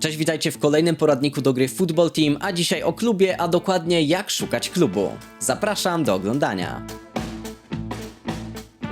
Cześć, witajcie w kolejnym poradniku do gry Football Team, a dzisiaj o klubie, a dokładnie jak szukać klubu. Zapraszam do oglądania.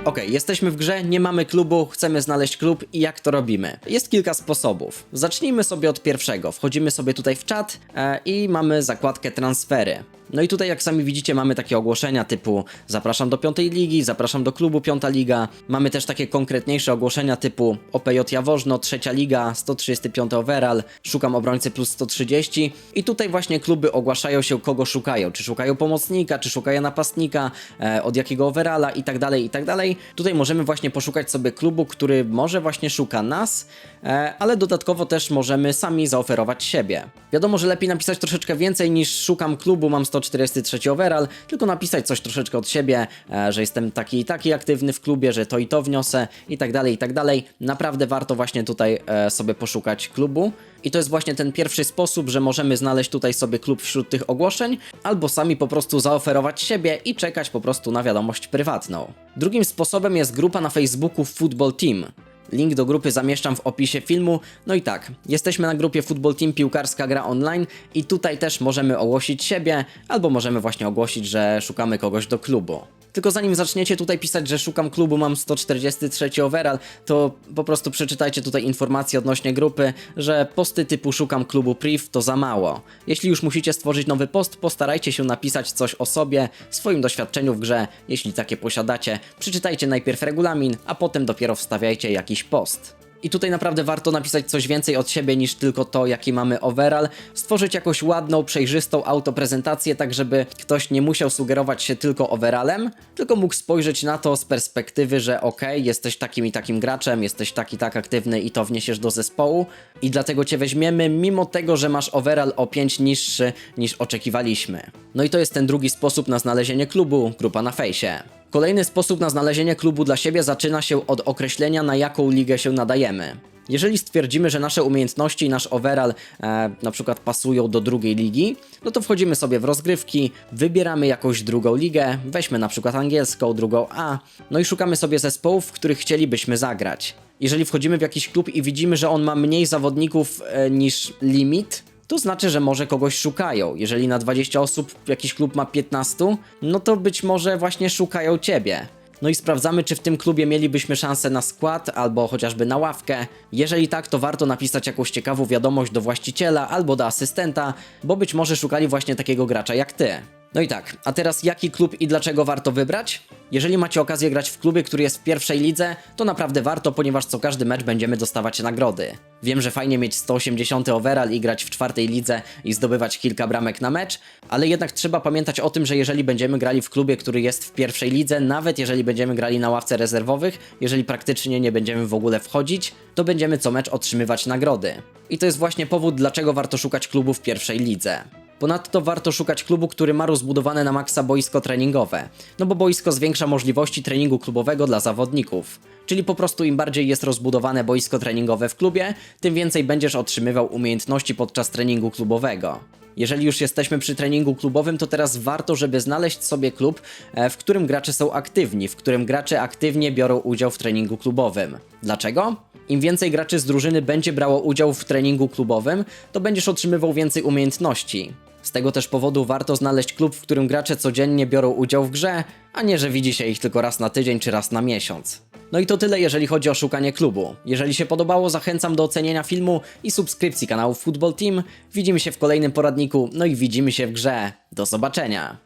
Okej, jesteśmy w grze, nie mamy klubu, chcemy znaleźć klub i jak to robimy? Jest kilka sposobów. Zacznijmy sobie od pierwszego. Wchodzimy sobie tutaj w czat e, i mamy zakładkę transfery. No i tutaj jak sami widzicie mamy takie ogłoszenia typu zapraszam do piątej ligi, zapraszam do klubu piąta liga. Mamy też takie konkretniejsze ogłoszenia typu OPJ Jaworzno, trzecia liga, 135 overall, szukam obrońcy plus 130 i tutaj właśnie kluby ogłaszają się kogo szukają, czy szukają pomocnika, czy szukają napastnika, e, od jakiego overalla i tak dalej, i tak dalej. Tutaj możemy właśnie poszukać sobie klubu, który może właśnie szuka nas, e, ale dodatkowo też możemy sami zaoferować siebie. Wiadomo, że lepiej napisać troszeczkę więcej niż szukam klubu, mam 143 overall, tylko napisać coś troszeczkę od siebie, e, że jestem taki i taki aktywny w klubie, że to i to wniosę i tak dalej, i tak dalej. Naprawdę warto właśnie tutaj e, sobie poszukać klubu. I to jest właśnie ten pierwszy sposób, że możemy znaleźć tutaj sobie klub wśród tych ogłoszeń, albo sami po prostu zaoferować siebie i czekać po prostu na wiadomość prywatną. Drugim sposobem jest grupa na Facebooku Football Team. Link do grupy zamieszczam w opisie filmu. No i tak, jesteśmy na grupie Football Team Piłkarska Gra Online i tutaj też możemy ogłosić siebie, albo możemy właśnie ogłosić, że szukamy kogoś do klubu. Tylko zanim zaczniecie tutaj pisać, że szukam klubu, mam 143 overall, to po prostu przeczytajcie tutaj informacje odnośnie grupy, że posty typu szukam klubu priv to za mało. Jeśli już musicie stworzyć nowy post, postarajcie się napisać coś o sobie, swoim doświadczeniu w grze, jeśli takie posiadacie. Przeczytajcie najpierw regulamin, a potem dopiero wstawiajcie jakiś post. I tutaj naprawdę warto napisać coś więcej od siebie niż tylko to, jaki mamy overall. Stworzyć jakąś ładną, przejrzystą autoprezentację, tak żeby ktoś nie musiał sugerować się tylko overallem, tylko mógł spojrzeć na to z perspektywy, że okej, jesteś takim i takim graczem, jesteś taki tak aktywny i to wniesiesz do zespołu i dlatego cię weźmiemy, mimo tego, że masz overall o 5 niższy niż oczekiwaliśmy. No i to jest ten drugi sposób na znalezienie klubu, grupa na fejsie. Kolejny sposób na znalezienie klubu dla siebie zaczyna się od określenia, na jaką ligę się nadajemy. Jeżeli stwierdzimy, że nasze umiejętności i nasz overall e, na przykład pasują do drugiej ligi, no to wchodzimy sobie w rozgrywki, wybieramy jakąś drugą ligę, weźmy na przykład angielską, drugą A, no i szukamy sobie zespołów, w których chcielibyśmy zagrać. Jeżeli wchodzimy w jakiś klub i widzimy, że on ma mniej zawodników e, niż limit, to znaczy, że może kogoś szukają. Jeżeli na 20 osób jakiś klub ma 15, no to być może właśnie szukają ciebie. No i sprawdzamy, czy w tym klubie mielibyśmy szansę na skład albo chociażby na ławkę. Jeżeli tak, to warto napisać jakąś ciekawą wiadomość do właściciela albo do asystenta, bo być może szukali właśnie takiego gracza jak ty. No i tak, a teraz jaki klub i dlaczego warto wybrać? Jeżeli macie okazję grać w klubie, który jest w pierwszej lidze, to naprawdę warto, ponieważ co każdy mecz będziemy dostawać nagrody. Wiem, że fajnie mieć 180 overall i grać w czwartej lidze i zdobywać kilka bramek na mecz, ale jednak trzeba pamiętać o tym, że jeżeli będziemy grali w klubie, który jest w pierwszej lidze, nawet jeżeli będziemy grali na ławce rezerwowych, jeżeli praktycznie nie będziemy w ogóle wchodzić, to będziemy co mecz otrzymywać nagrody. I to jest właśnie powód, dlaczego warto szukać klubu w pierwszej lidze. Ponadto warto szukać klubu, który ma rozbudowane na maksa boisko treningowe, no bo boisko zwiększa możliwości treningu klubowego dla zawodników. Czyli po prostu im bardziej jest rozbudowane boisko treningowe w klubie, tym więcej będziesz otrzymywał umiejętności podczas treningu klubowego. Jeżeli już jesteśmy przy treningu klubowym, to teraz warto, żeby znaleźć sobie klub, e, w którym gracze są aktywni, w którym gracze aktywnie biorą udział w treningu klubowym. Dlaczego? Im więcej graczy z drużyny będzie brało udział w treningu klubowym, to będziesz otrzymywał więcej umiejętności. Z tego też powodu warto znaleźć klub, w którym gracze codziennie biorą udział w grze, a nie, że widzi się ich tylko raz na tydzień czy raz na miesiąc. No i to tyle, jeżeli chodzi o szukanie klubu. Jeżeli się podobało, zachęcam do ocenienia filmu i subskrypcji kanału Football Team. Widzimy się w kolejnym poradniku, no i widzimy się w grze. Do zobaczenia!